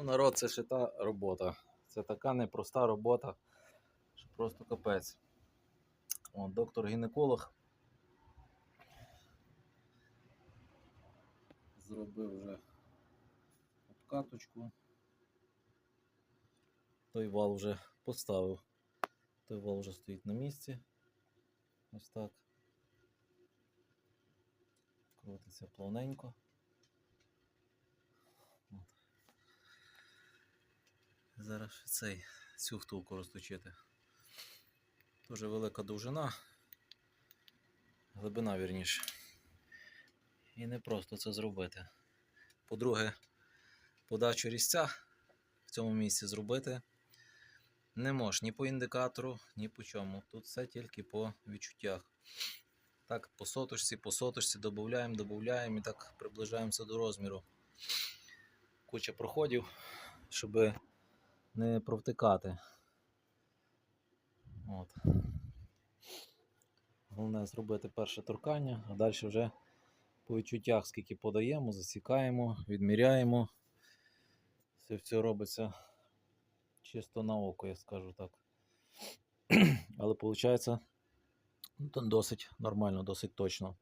Ну, народ, це ще та робота. Це така непроста робота, що просто капець. От, доктор-гінеколог зробив вже обкаточку. Той вал вже поставив. Той вал вже стоїть на місці. Ось так. Крутиться плавненько. Зараз цей, цю втулку розточити. Дуже велика довжина, глибина вірніше. І не просто це зробити. По-друге, подачу різця в цьому місці зробити не можеш ні по індикатору, ні по чому. Тут все тільки по відчуттях. Так, по соточці, по соточці додаємо, додаємо і так приближаємося до розміру. Куча проходів, щоб не провтикати. От. Головне зробити перше торкання, а далі вже по відчуттях, скільки подаємо, засікаємо, відміряємо. Це все робиться чисто на око, я скажу так. Але виходить ну, досить нормально, досить точно.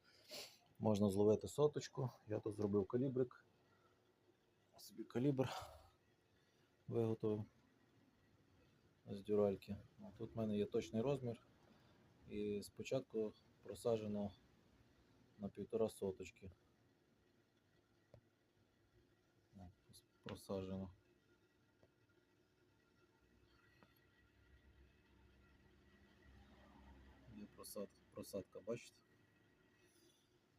Можна зловити соточку. Я тут зробив калібрик. Собі калібр виготовив з дюральки. Ну, Тут в мене є точний розмір. І спочатку просаджено на півтора соточки. Просаджено. Є просад, просадка, бачите?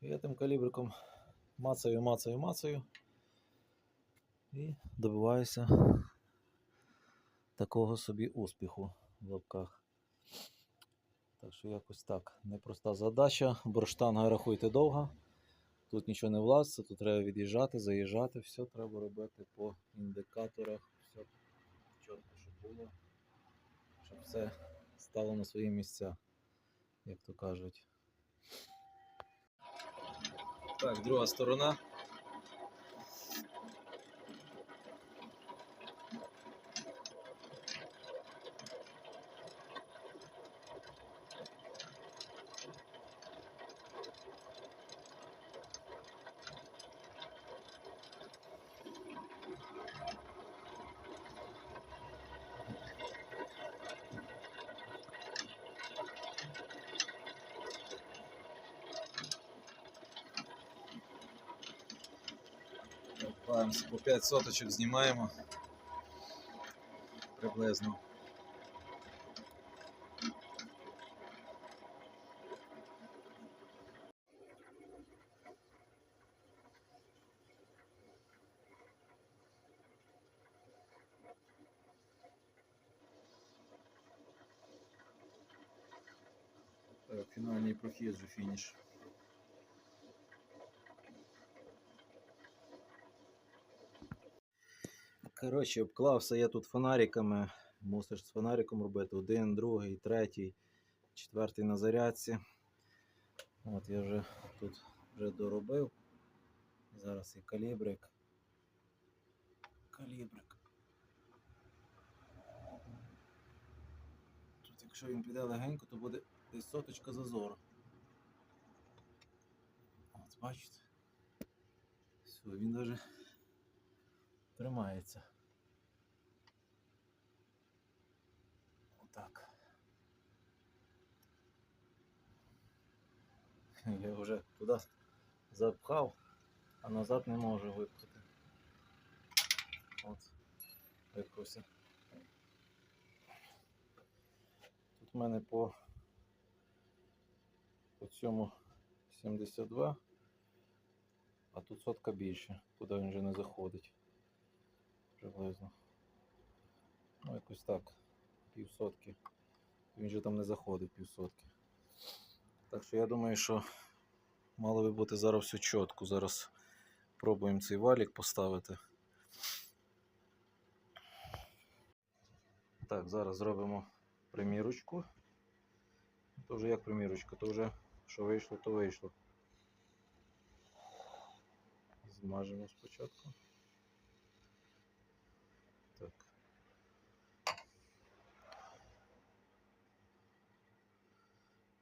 І я тим калібриком мацаю, мацаю, мацаю і добиваюся такого собі успіху в лапках. Так що якось так. Непроста задача. Борштанга рахуйте довго. Тут нічого не влазиться, тут треба від'їжджати, заїжджати, все треба робити по індикаторах, все чітко, щоб було, щоб все стало на свої місця, як то кажуть. Так, друга сторона. Бавимося по 5 соточок знімаємо приблизно. Так, фінальний прохід вже фініш. Коротше, обклався я тут фонариками. Мусиш з фонариком робити. Один, другий, третій, четвертий на зарядці. От я вже тут вже доробив. Зараз і калібрик. Калібрик. Тут якщо він піде легенько, то буде десь соточка зазору. От бачите? Все, він навіть тримається. Отак. Я вже туди запхав, а назад не можу випхати. От, випхався. Тут в мене по, по цьому 72, а тут сотка більше, куди він вже не заходить приблизно. Ну, якось так, півсотки. Він же там не заходить півсотки. Так що я думаю, що мало би бути зараз все чітко. Зараз пробуємо цей валік поставити. Так, зараз зробимо примірочку. То вже як примірочка, то вже що вийшло, то вийшло. Змажемо спочатку так.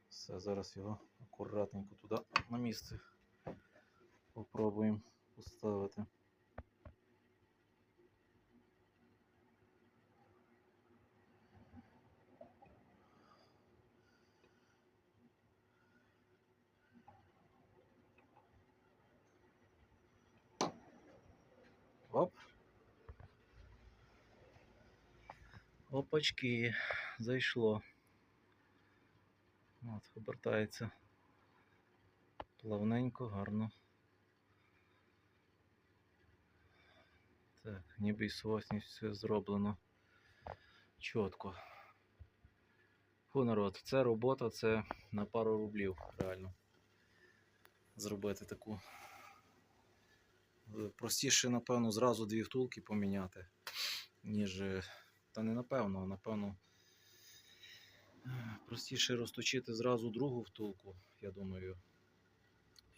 Все, зараз його акуратненько туди на місце попробуємо поставити. Оп. Опачки, зайшло. От, обертається плавненько, гарно. Так, ніби і сосність все зроблено чітко. Фу, народ, це робота, це на пару рублів, реально. Зробити таку. Е, Простіше, напевно, зразу дві втулки поміняти, ніж. Та не напевно, а напевно. Простіше розточити зразу другу втулку, я думаю.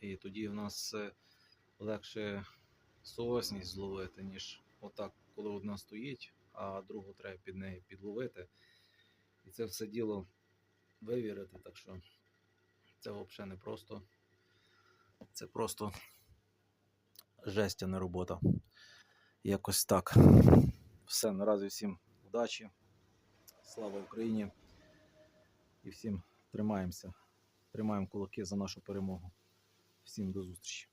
І тоді в нас легше соосність зловити, ніж отак, коли одна стоїть, а другу треба під неї підловити. І це все діло вивірити, так що це взагалі не просто. Це просто жесть, а не робота. Якось так. Все, наразі всім удачі. Слава Україні. І всім тримаємося. Тримаємо кулаки за нашу перемогу. Всім до зустрічі.